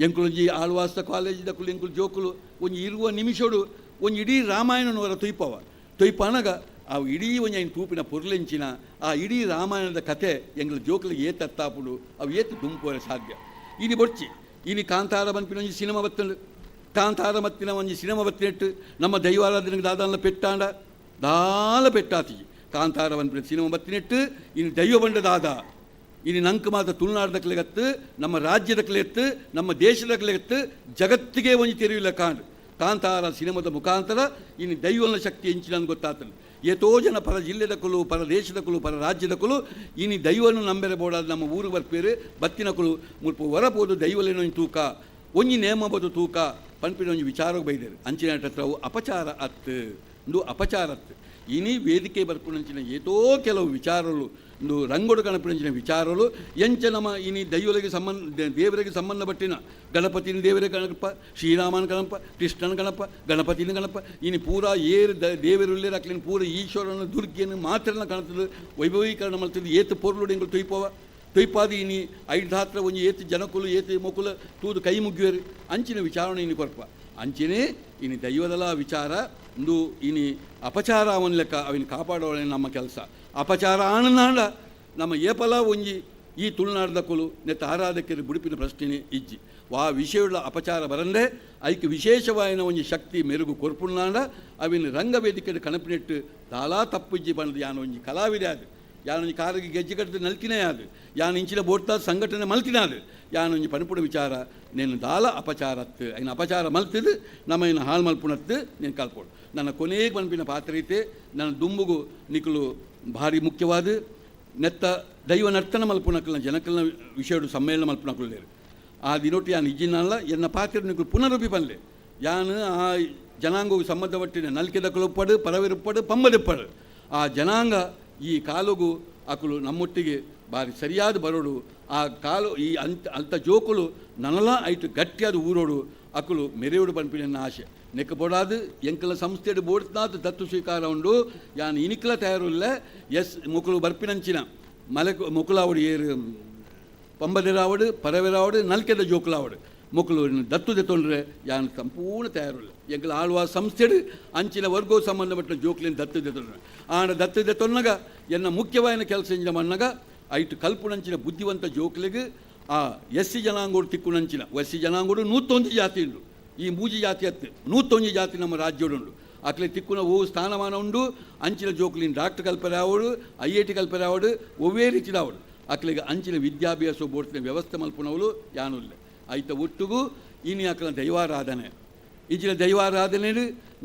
ಎಂಕುಲೊಂಜಿ ಆಳ್ವಾಸ್ತ ಕಾಲೇಜಿದ ಕುಲು ಎಂಕುಲು ಜೋಕುಲು ಒಂಜಿ ಇರುವ ನಿಮಿಷಡು ಒಂಜಿ ಇಡೀ ರಾಮಾಯಣನವರ ತೊಯ್ಪವ. ತೊಯ್ಪನಗ ಅವು ಇಡೀ ಒಂಜಿ ಐನು ತೂಪಿನ ಪೊರ್ಲೆಂಚಿನ ಆ ಇಡೀ ರಾಮಾಯಣದ ಕತೆ ಎಂಗಳ ಜೋಕುಲಿಗೆ ಏತ್ ಅತ್ತಾಪುಡು ಅವು ಏತು ದುಂಪುವರೆ ಸಾಧ್ಯ. ಇನಿ ಬೊಡ್ಚಿ ಇನಿ ಕಾಂತಾರ ಬಂಪಿನ ಒಂಜಿ ಸಿನಿಮಾ ಬತ್ತಂಡು. ಕಾಂತಾರ ಮತ್ತಿನ ಒಂಜಿ ಸಿನಿಮಾ ಬತ್ತಿನೆಟ್ಟು ನಮ್ಮ ದೈವಾರಾಧನೆಗೆ ದಾದಾನ್ಲ ಪೆಟ್ಟಾಂಡ, ದಾಲ ಪೆಟ್ಟಾತಿ ಕಾಂತಾರ ಬನ್ಪಿನ ಸಿನಿಮಾ ಮತ್ತಿನಿಟ್ಟು ಇನ್ನು ದೈವ ಬಂಡದಾದ, ಇನ್ನು ನಂಕು ಮಾತ್ರ ತುಳುನಾಡದಕ್ಲೆಗತ್ತು ನಮ್ಮ ರಾಜ್ಯದಕ್ಲೆತ್ತು ನಮ್ಮ ದೇಶದಕ್ಲೆಗತ್ತು ಜಗತ್ತಿಗೆ ಒಂದು ತೆರವಿಲ್ಲ ಕಾಣ್ ಕಾಂತಾರ ಸಿನಿಮಾದ ಮುಖಾಂತರ ಇನ್ನು ದೈವನ ಶಕ್ತಿ ಹೆಂಚಿನ ಗೊತ್ತಾತನು ಏತೋ ಜನ ಪರ ಜಿಲ್ಲೆದ ಕುಲು, ಪರ ದೇಶದ ಕುಲು, ಪರ ರಾಜ್ಯದ ಕುಲು ಇನಿ ದೈವನು ನಂಬೆರೆ ಬೋಡಾದ ನಮ್ಮ ಊರು ಬರ್ಪೇರು ಬತ್ತಿನ ಕುಲು, ಮುಲ್ಪ ಹೊರಬೋದು ದೈವಲೇನೋ ತೂಕ ಒಂಜಿ ನೇಮ ಬೋದು ತೂಕ ಪನ್ಪಿನ ಒಂಜಿ ವಿಚಾರ ಬೈದೇರು. ಅಂಚಿನ ಅಪಚಾರ ಅತ್ತು. ಇಂದು ಅಪಚಾರ ಅತ್ತು. ಇನಿ ವೇದಿಕೆ ಬರ್ಪುನಂಚಿನ ಏತೋ ಕೆಲವು ವಿಚಾರಗಳು, ಒಂದು ರಂಗೋಡು ಗಣಪನಂಚಿನ ವಿಚಾರಗಳು, ಎಂಚ ನಮ್ಮ ಇನಿ ದೈವರಿಗೆ ಸಂಬಂಧ ದೇವರಿಗೆ ಸಂಬಂಧಪಟ್ಟಿನ ಗಣಪತಿನ ದೇವರ ಗಣಪ ಶ್ರೀರಾಮನ ಗಣಪ ಕೃಷ್ಣನ ಗಣಪ ಗಣಪತಿನ ಗಣಪ ಇನಿ ಪೂರ ಏರು ದ, ದೇವರುಳ್ಳೇರು ರಾಕ್ಲಿನ ಪೂರ ಈಶ್ವರನ ದುರ್ಗಿಯನ್ನು ಮಾತ್ರ ಕಾಣ್ತದೆ ವೈಭವೀಕರಣ ಮಾಡ್ತದೆ ಏತು ಪೊರ್ಲು ಎಂಗಳು ತೊಯ್ಪವ ತೊಯ್ಪಾದಿ ಇನಿ ಐದು ಒಂಜಿ ಏತು ಜನಕುಲು, ಏತು ಮೊಕುಲ ತೂದು ಕೈ ಮುಗ್ಗಿಯರು ಅಂಚಿನ ವಿಚಾರಣೆ ಇನ್ನು ಕೊರಪ. ಅಂಚಿನೇ ಇನಿ ದೈವದಲ ವಿಚಾರ ಇಂದು ಇನಿ ಅಪಚಾರ ಅವನ ಲೆಕ್ಕ ಅವನ ಕಾಪಾಡೋಳೆ ನಮ್ಮ ಕೆಲಸ. ಅಪಚಾರ ಆನಂದ ನಮ್ಮ ಏಪಲ ಒಂಜಿ ಈ ತುಳುನಾಡದ ಕುಲು ನೆತ್ತ ಆರಾಧಕರು ಬುಡುಪಿನ ಪ್ರಶ್ನೆ ಇಜ್ಜಿ. ವಾ ವಿಷಯವುಳ್ಳ ಅಪಚಾರ ಬರಂದೆ ಐಕೆ ವಿಶೇಷವಾಯಿನ ಒಂಜಿ ಶಕ್ತಿ ಮೆರುಗು ಕೊರ್ಪುಣ್ಣಾಂಡ ಅವಿನ ರಂಗವೇದಿಕೆ ಕಣಪಿನೆಟ್ಟು ತಾಲಾ ತಪ್ಪಿಜ್ಜಿ ಬಂದು ಯಾನ ಒಂಜಿ ಕಲಾವಿದೆ ಅದು ಯಾನೊಂದು ಕಾರ್ಯಕ್ಕೆ ಗೆಜ್ಜೆ ಕಟ್ಟಿದ ನಲ್ತಿನೇ ಅದು ಯಾನು ಇಂಚಿನ ಬೋಡ್ತಾದ ಸಂಘಟನೆ ಮಲ್ತಿನಾದು ಯಾನೊಂದು ಪನ್ಪುಡ ವಿಚಾರ ನೇನು ದಾಲ ಅಪಚಾರತ್ತು ಐನ ಅಪಚಾರ ಮಲ್ತಿದ್ದು ನಮ್ಮ ಇನ್ನು ಹಾಲು ಮಲ್ಪುಣತ್ತು ನೀನು ಕಲ್ಪೋಡು ನನ್ನ ಕೊನೆಗೆ ಮನ್ಪಿನ ಪಾತ್ರ ಐತೆ ನನ್ನ ದುಂಬುಗು ನಿಕ್ಕಲು ಭಾರಿ ಮುಖ್ಯವಾದ ನೆತ್ತ ದೈವ ನರ್ತನ ಮಲ್ಪುಣಕ್ಕಲ್ಲ ಜನಕ್ಕಲ್ನ ವಿಷಯಡು ಸಮ್ಮೇಳನ ಮಲ್ಪುಣಕ್ಕಲ್ಲೇರು ಆ ದಿನೊಟ್ಟು ಯಾನು ಇಜ್ಜಿನಲ್ಲ ಎನ್ನ ಪಾತ್ರ ನಿಕ್ಕಲು ಪುನರೂಪಿ ಬನ್ಲೆ ಯಾನು ಆ ಜನಾಂಗವು ಸಂಬಂಧಪಟ್ಟಿನ ನಲ್ಕೆದಕ್ಕಲು ಪಡು ಪರವಿರುಪ್ಪಡು ಪಂಬದಿಪ್ಪಡು ಆ ಜನಾಂಗ ಈ ಕಾಲುಗು ಅಕುಲು ನಮ್ಮೊಟ್ಟಿಗೆ ಬಾರಿ ಸರಿಯಾದ ಬರೋಡು. ಆ ಕಾಲು, ಈ ಅಂತ, ಅಂಥ ಜೋಕುಲು ನನಲ ಐಟು ಗಟ್ಟಿಯಾದ ಊರೋಡು. ಅಕುಲು ಮೆರೆಯೋಡು ಪನ್ಪಿನ ಆಶೆ. ನೆಕ್ಕ ಬೋಡಾದು ಎಂಕಲ ಸಂಸ್ಥೆಡು ಬೋಡ್ತಾದ ದತ್ತು ಸ್ವೀಕಾರ ಉಂಡು. ಯಾನ್ ಇನಿಕಲ ತಯಾರುಲ್ಲ, ಎಸ್ ಮುಕುಲು ಬರ್ಪಿನಂಚಿನ. ಮಲೆ ಮುಕುಲಾವಡು ಏರು, ಪಂಬದೆರಾವಡು, ಪರವೆರಾವಡು, ನಲ್ಕೆದ ಜೋಕುಲಾವಡು. ಮೊಕ್ಕಲು ದತ್ತು ದೆತ್ತೊಂಡ್ರೆ ಯಾನ್ ಸಂಪೂರ್ಣ ತಯಾರಿಲ್ಲ. ಎಂಕಲ ಆಳ್ವಾ ಸಂಸ್ಥೆಡ್ ಅಂಚಿನ ವರ್ಗೋ ಸಂಬಂಧಪಟ್ಟ ಜೋಕ್ಲಿನ ದತ್ತು ಆನ ಆಂಡ ದತ್ತು ದೆತ್ತೊನ್ನಗ ಎನ್ನ ಮುಖ್ಯವಾದ ಕೆಲಸ ಇಂಜ ಮಣ್ಣಗ, ಐಟು ಕಲ್ಪುನಂಚಿನ ಬುದ್ಧಿವಂತ ಜೋಕ್ಲಿಗೆ, ಆ ಎಸ್ಸಿ ಜನಾಂಗೋಡು ತಿಕ್ಕುನಂಚಿನ ಎಸ್ಸಿ ಜನಾಂಗೋಡು ನೂತ್ತೊಂದು ಜಾತಿ ಉಂಡು. ಈ ಮೂಜಿ ಜಾತಿ ಹತ್ತು ನೂತ್ತೊಂದು ಜಾತಿ ನಮ್ಮ ರಾಜ್ಯೋಡುಂಡು ಅಕ್ಲೆ ತಿಕ್ಕುನ ಓ ಸ್ಥಾನಮಾನ ಉಂಡು. ಅಂಚಿನ ಜೋಕ್ಲಿನ್ ಡಾಕ್ಟರ್ ಕಲ್ಪರೆ ಆವಡು ಐ ಐ ಟಿ ಕಲ್ಪರೆ ಆವಡು ಒವ್ವೇ ರೀತಿದ ಆವಡು ಅಕ್ಲೆಗೆ ಅಂಚಿನ ವಿದ್ಯಾಭ್ಯಾಸ ಬೋರ್ಡ್ನ ವ್ಯವಸ್ಥೆ ಮಲ್ಪುನವಳು ಯಾನುಲ್ಲ. ಐತ ಒಟ್ಟಿಗೂ, ಇನಿ ಅಕ್ಲ ದೈವಾರಾಧನೆ. ದೈವಾರಾಧನೆ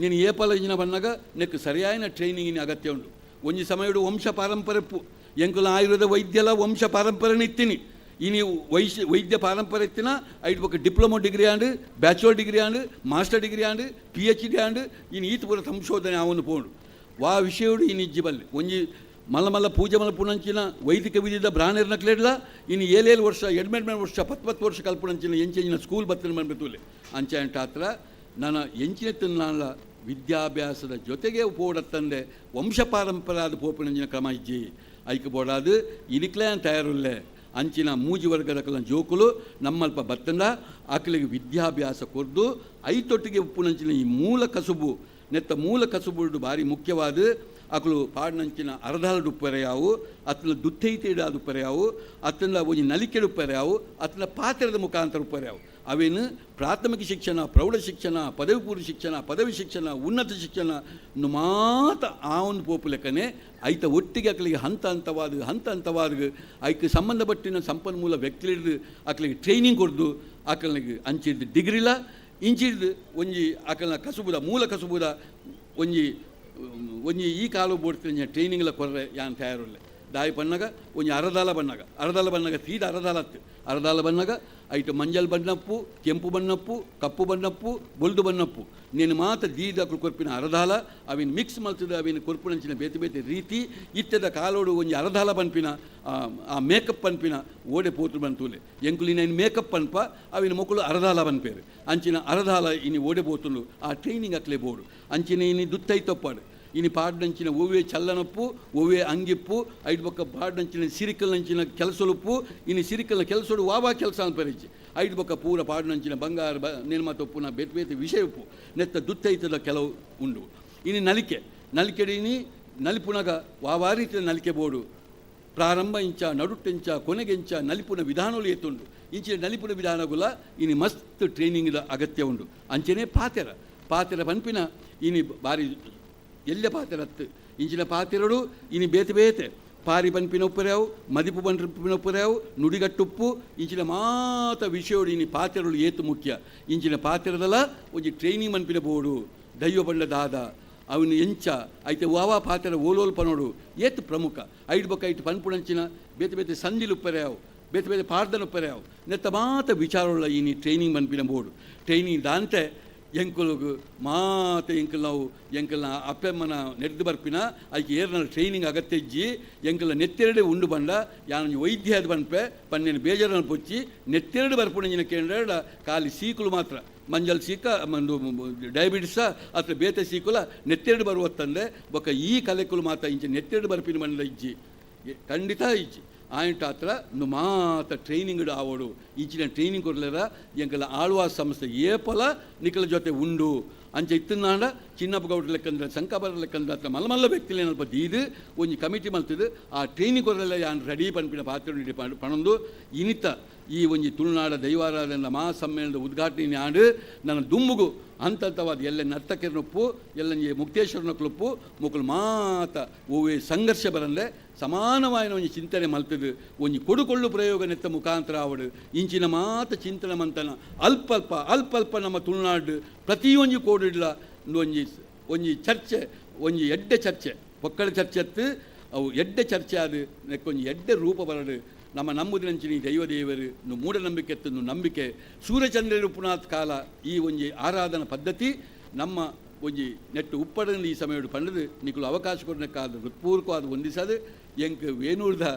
ನೀನು ಏಪಲ ಇಂಜಿನ ಬನ್ನಾಗ ನೆಕ್ ಸರಿಯಾಯಿನ ಟ್ರೈನಿಂಗಿನ ಅಗತ್ಯ ಉಂಡು ಒಂಜಿ ಸಮಯಡು ವಂಶ ಪಾರಂಪರೆಪ್ಪು ಎಂಕುಲ ಆಯುರ್ವೇದ ವೈದ್ಯಲ ವಂಶ ಪಾರಂಪರೆನ ಇತ್ತೀನಿ. ಇನಿ ವೈಶ್ಯ ವೈದ್ಯ ಪಾರಂಪರೆ ಇತ್ತಿನ, ಐದು ಪಕ್ಕ diploma degree and, bachelor degree and, master degree and P H D and ಇನ್ನು ಈತ ಪೂರ ಸಂಶೋಧನೆ ಅವನು ಪೋಂಡು. ವಾ ವಿಷಯಡು ಈ ಇಜ್ಜಿ ಬಲ್ಲೆ. ಒಂಜಿ ಮಲ್ಲ ಮಲ್ಲ ಪೂಜೆ ಮಲ್ಲ ಪುಣಂಚಿನ ವೈದಿಕ ವಿಧಿದ ಬ್ರಾಣರ್ನ ಕ್ಲೇಡ್ಲ ಇನ್ನು ಏಳೇಳು ವರ್ಷ ಎಡ್ಮೆಡ್ಮೆಡ್ ವರ್ಷ ಪತ್ಪತ್ತು ವರ್ಷ ಕಲ್ಪುಣಂಚಿನ ಎಂಚಿನ ಸ್ಕೂಲ್ ಬತ್ತಿನ ಬಂದ್ಬಿತ್ತುಲೆ ಅಂಚೆ ಅಂಟ ಹತ್ರ ನನ್ನ ಎಂಚಿನ ತಿನ್ನಾಳ ವಿದ್ಯಾಭ್ಯಾಸದ ಜೊತೆಗೆ ಪೋಡತ್ತಂದೆ ವಂಶ ಪಾರಂಪರಾದ ಪೋಪಿನಂಜಿನ ಕ್ರಮ ಇಜ್ಜಿ. ಐಕೆ ಬೋಡಾದು ಇನಿಕ್ಲೇ ತಯಾರುಲ್ಲೆ ಅಂಚಿನ ಮೂಜಿ ವರ್ಗದ ಕಲ ಜೋಕುಲು, ನಮ್ಮಲ್ಪ ಬತ್ತಂಡ ಆಕಲಿಗೆ ವಿದ್ಯಾಭ್ಯಾಸ ಕೊರ್ದು, ಐತೊಟ್ಟಿಗೆ ಉಪ್ಪುನಂಚಿನ ಈ ಮೂಲ ಕಸುಬು. ನೆತ್ತ ಮೂಲ ಕಸುಬುಡು ಭಾರಿ ಮುಖ್ಯವಾದ ಅಕಲು ಪಾಡ್ನಂಚಿನ ಅರ್ಧಾಲು ಉಪ್ಪರೆಯಾವು ಅತನ ದುತ್ತೈತೇಡಾದ ಉಪ್ಪರೆಯಾವು ಅತನ ಒಂಜಿ ನಲಿಕೆಡು ಉಪ್ಪರೆಯಾವು ಅತನ ಪಾತ್ರದ ಮುಖಾಂತರ ಉಪ್ಪರೆಯಾವು ಅವೇನು ಪ್ರಾಥಮಿಕ ಶಿಕ್ಷಣ, ಪ್ರೌಢ ಶಿಕ್ಷಣ ಪದವಿ ಪೂರ್ವ ಶಿಕ್ಷಣ, ಪದವಿ ಶಿಕ್ಷಣ, ಉನ್ನತ ಶಿಕ್ಷಣ ಮಾತ ಆ ಒಂದು ಪೋಪು ಲೆಕ್ಕನೆ ಐತ ಒಟ್ಟಿಗೆ ಅಕ್ಕಲಿಗೆ ಹಂತ ಹಂತವಾದ ಹಂತ ಹಂತವಾದ ಐಕ್ಕೆ ಸಂಬಂಧಪಟ್ಟಿನ ಸಂಪನ್ಮೂಲ ವ್ಯಕ್ತಿಲಿಡ್ದು ಅಕ್ಕಲಿಗೆ ಟ್ರೈನಿಂಗ್ ಕೊಡ್ದು ಆಕಲಿಗೆ ಅಂಚಿಡ್ದು ಡಿಗ್ರಿಲ ಇಂಚಿಡ್ದು ಒಂಜಿ ಅಕಲನ ಕಸುಬುದ, ಮೂಲ ಕಸುಬುದ ಒಂಜಿ ಒಂಜಿ ಈ ಕಾಲು ಬೋಡ್ತಿನ ಟ್ರೈನಿಂಗ್ಲ ಕೊರ್ರೆ ಯಾನ್ ತಯಾರುಲ್ಲೆ ದಾಯಿ ಬಣ್ಣಗ ಒಂಜಿ ಅರದಾಲ ಬಣ್ಣಗ ಅರದಾಲ ಬಣ್ಣಗ ಸೀದ ಅರದಾಲ ಹತ್ತು ಅರದಾಲ ಬಣ್ಣಗ ಐಟು ಮಂಜಲ್ ಬಣ್ಣಪ್ಪು ಕೆಂಪು ಬಣ್ಣಪ್ಪು ಕಪ್ಪು ಬಣ್ಣಪ್ಪು ಬೊಲ್ದು ಬಣ್ಣಪ್ಪು ನೀನು ಮಾತ ದೀದಕ್ಲು ಕೊರ್ಪಿನ ಅರದಾಲ ಅವಿನ ಮಿಕ್ಸ್ ಮಲ್ತದ ಅವಿನ ಕೊರ್ಪುನಂಚಿನ ಬೇತೆ ಬೇತೆ ರೀತಿ ಇತ್ತದ ಕಾಲೋಡು ಒಂಜಿ ಅರದಾಲ ಬನ್ಪಿನ ಆ ಮೇಕಪ್ ಪನ್ಪಿನ ಓಡೆ ಪೋತು ಬಂತೂಲೆ ಎಂಕುಲಿನ ಮೇಕಪ್ ಪನ್ಪ ಅವಿನ ಮೊಕ್ಕಳು ಅರದಾಲ ಬನ್ಪೇರು ಅಂಚಿನ ಅರದಾಲ ಇನಿ ಓಡೆ ಪೋತುಂಡು ಆ ಟ್ರೈನಿಂಗ್ ಅಕ್ಲೆ ಬೋಡು ಅಂಚಿನ ಇನಿ ದುತ್ತೈ ತಪ್ಪಾಡು ಇನಿ ಪಾಡ್ನಂಚಿನ ಒವ್ವೆ ಚಲ್ಲನಪ್ಪು ಒವ್ವೆ ಅಂಗಿಪ್ಪು ಐದು ಪಕ್ಕ ಪಾಡ್ನಂಚಿನ ಸಿರಿಕಲ್ನಂಚಿನ ಕೆಲಸಲುಪ್ಪು ಇನಿ ಸಿರಿಕಲ್ನ ಕೆಲಸಡು ವಾವಾ ಕೆಲಸ ಅಂತ ಪರಿಚಿ ಐದು ಪಕ್ಕ ಪೂರ ಪಾಡ್ನಂಚಿನ ಬಂಗಾರ ಬ ನಿರ್ಮ ತಪ್ಪುನ ಬೇತೆ ಬೇತೆ ವಿಷಯ ಉಪ್ಪು ನೆತ್ತ ದುತ್ತೈತದ ಕೆಲವು ಉಂಡು ಇನಿ ನಲಿಕೆ ನಲಿಕೆಡು ಇನಿ ನಲಿಪುನಗ ವಾವಾ ರೀತಿಯ ನಲಿಕೆ ಬೋಡು ಪ್ರಾರಂಭ ಇಂಚ ನಡುಟ್ಟೆಂಚ ಕೊನೆಗೆಂಚ ನಲಿಪುನ ವಿಧಾನಗಳು ಎತ್ತುಂಡು ಇಂಚಿನ ನಲಿಪುನ ವಿಧಾನಗುಲ ಇನಿ ಮಸ್ತ್ ಟ್ರೈನಿಂಗ್ದ ಅಗತ್ಯ ಉಂಡು ಅಂಚನೆ ಪಾತೆರ ಎಲ್ಲ ಪಾತೆರತ್ತು? ಇಂಚಿನ ಪಾತೆರಡು, ಇನಿ ಬೇತೆ ಬೇತೆ. ಪಾರಿ ಪನ್ಪಿನ ಉಪ್ಪುರೆವು ಮದಿಪು ಪನ್ಪಿನ ಉಪ್ಪರ್ಯಾವು ನುಡಿಗಟ್ಟುಪ್ಪು ಇಂಚಿನ ಮಾತ ವಿಷಯೋಡು ಇನಿ ಪಾತೆರಳು ಏತು ಮುಖ್ಯ. ಇಂಚಿನ ಪಾತೆರದಲ್ಲ ಒಂಜಿ ಟ್ರೈನಿಂಗ್ ಮನ್ಪಿನ ಬೋಡು ದೈವ ಬಂಡ ದಾದ, ಅವನು ಎಂಚ, ಐತೆ ವಾವಾ ಪಾತ್ರ ಓಲೋಲ್ ಪನೋಡು ಏತ್ ಪ್ರಮುಖ? ಐದು ಬೊಕ್ಕ ಐಟು ಪನ್ಪುಣಂಚಿನ ಬೇತೆ ಬೇತೆ ಸಂಧಿಲು ಉಪ್ಪರ್ಯಾವು ಬೇತೆ ಬೇತೆ ಪಾರ್ದನ ಉಪ್ಪರ್ಯಾವು ನೆತ್ತ ಮಾತ ವಿಚಾರವುಳ್ಳ ಇನಿ ಟ್ರೈನಿಂಗ್ ಮನ್ಪಿನ ಬೋಡು ಟ್ರೈನಿಂಗ್ ದಾಂತೆ ಎಂಕುಲುಗು ಮಾತೆ ಎಂಕಲ್ ನಾವು ಎಂಕಲ್ನ ಅಪ್ಪೆಮ್ಮನ ನೆಡ್ದು ಬರ್ಪಿನ ಅದಕ್ಕೆ ಏರ್ನ ಟ್ರೈನಿಂಗ್ ಅಗತ್ಯ ಇಜ್ಜಿ. ಎಂಕಲ್ನ ನೆತ್ತೆರಡೆ ಉಂಡು ಬಂಡ ಯಾನ ವೈದ್ಯ ಅದು ಬನ್ಪೆ ಪನ್ನೇನು ಬೇಜಾರನ್ನು ಪೊಚ್ಚಿ, ನೆತ್ತೆರಡು ಬರ್ಪುಣಂಜಿನ ಕೇಂದ್ರ ಖಾಲಿ ಸೀಕುಲು ಮಾತ್ರ. ಮಂಜಲ್ ಸೀಕ ಒಂದು ಡಯಾಬಿಟಿಸ ಅಥವಾ ಬೇತೆ ಸೀಕುಲ ನೆತ್ತೆರಡು ಬರುವತ್ತಂದೆ. ಬೊಕ್ಕ ಈ ಕಲೆಕುಲು ಮಾತ ಇಂಚೆ ನೆತ್ತೆರಡು ಬರ್ಪಿನ ಬಂದ ಇಜ್ಜಿ. ಖಂಡಿತ ಇಜ್ಜಿ. ಆಯ್ತು ಹತ್ರ మాత ಮಾತ ಟ್ರೈನಿಂಗ್ ఇచ్చిన ట్రైనింగ్ ಟ್ರೈನಿಂಗ್ ఎంకల ಆಳ್ವಾಸ್ ಸಂಸ್ಥೆ ಏಪಲ ನಿಕಲ ಜೊತೆ ಉಂಡು. ಅಂಚೆ ಇತ್ತನಾಂಡ ಚಿನ್ನಪ್ಪ ಗೌಡ್ರ ಲೆಕ್ಕಂದ್ರೆ ಸಂಕಬರ ಲೆಕ್ಕಂದ್ರೆ ಹತ್ರ ಮಲ್ಲ ಮಲ್ಲ ವ್ಯಕ್ತಿಲಿ ಏನಲ್ಪ ದೀದು ಒಂಜಿ ಕಮಿಟಿ ಮಲ್ತಿದ್ದು. ಆ ಟ್ರೈನಿಂಗ್ ಕೊಡಲೆಲ್ಲ, ಯಾನ್ ರೆಡಿ ಪನ್ಪಿನ ಪಾತ್ರ ಪಣಂದು. ಇನಿತ ಈ ಒಂಜಿ ತುಳುನಾಡ ದೈವಾರಾಧನ ಮಹಾಸಮ್ಮೇಳನದ ಉದ್ಘಾಟನೆ ಆಡು, ನನ್ನ ದುಮ್ಮುಗು ಹಂತವಾದ ಎಲ್ಲ ನರ್ತಕಿರನೊಪ್ಪು ಎಲ್ಲ ಮುಕ್ತೇಶ್ವರನೊಕ್ಲೊಪ್ಪು ಮುಕ್ಕಲು ಮಾತ, ಓವೇ ಸಂಘರ್ಷ ಬರಂದೆ ಸಮಾನವಾಯಿನ ಒಂಜಿ ಚಿಂತನೆ ಮಲ್ತದು. ಒಂಜಿ ಕೊಡುಕೊಳ್ಳು ಪ್ರಯೋಗ ನೆತ್ತ ಮುಖಾಂತರ ಆವಡು. ಇಂಚಿನ ಮಾತ ಚಿಂತನೆ ಮಂತನ ಅಲ್ಪ ಅಲ್ಪ ಅಲ್ಪ ಅಲ್ಪ ನಮ್ಮ ತುಳುನಾಡು ಪ್ರತಿಯೊಂಜಿ ಕೋಡಿಡ್ಲ ಒಂಜಿ ಒಂಜಿ ಚರ್ಚೆ ಒಂಜಿ ಎಡ್ಡೆ ಚರ್ಚೆ. ಒಕ್ಕಳ ಚರ್ಚೆ ಅವು ಎಡ್ಡೆ ಚರ್ಚೆ ಆದು ನೆಕ್ಕೊಂಜಿ ಎಡ್ಡೆ ರೂಪ ಬರಡು. ನಮ್ಮ ನಂಬುದಿನಂಚಿನ ದೈವದೇವರು ಮೂಢನಂಬಿಕೆ ಎತ್ತು ನು ನಂಬಿಕೆ ಸೂರ್ಯಚಂದ್ರರು ಪುನಾತ್ ಕಾಲ ಈ ಒಂಜಿ ಆರಾಧನಾ ಪದ್ಧತಿ. ನಮ್ಮ ಒಂಜಿ ನೆಟ್ಟು ಉಪ್ಪಡನ್ನು ಈ ಸಮಯಡು ಪಂಡದು ನಿಕುಲು ಅವಕಾಶ ಕೊಡನಕ್ಕಾದ ಹೃತ್ಪೂರ್ವಕವಾದ ಹೊಂದಿಸದು. ಎಂಕ್ ವೇಣೂರ್ದ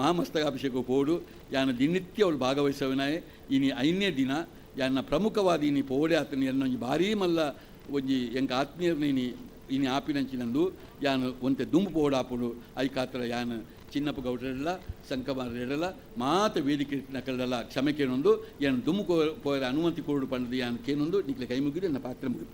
ಮಹಾಮಸ್ತಕಾಭಿಷೇಕ ಪೋಡು. ಯಾನ ದಿನನಿತ್ಯ ಅವಳು ಭಾಗವಹಿಸವನಾಯೆ. ಇನಿ ಐನೇ ದಿನ ಯಾನ ಪ್ರಮುಖವಾದ ಇನಿ ಪೋಡೆ ಆತನ ಎನ್ನೊಂಜಿ ಭಾರೀ ಮಲ್ಲ ಒಂಜಿ ಎಂಕ ಆತ್ಮೀಯರನ್ನ ಇನಿ ಇನಿ ಆಪಿನಂಚಿನಂದು. ಯಾನು ಒಂತೆ ದುಂಬು ಪೋಡಾಪುಡು. ಐಕಾತ್ರ ಯಾನು ಚಿನ್ನಪ್ಪ ಗೌಡ್ರೆಲ್ಲ ಸಂಕಮಾರೆಲ್ಲ ಮಾತ ವೇದಿಕೆ ನಕಲೆಲ್ಲ. ಕ್ಷಮೆ ಕೇನೊಂದು ಏನು ದುಮ್ಮು ಪೋರ ಅನುಮತಿ ಕೊಡು ಪಂಡದು ಯಾನು ಕೇನೊಂದು ನಿಕ್ಲೆ ಕೈ ಮುಗಿದು ನನ್ನ ಪಾತ್ರ ಮುಗಿದು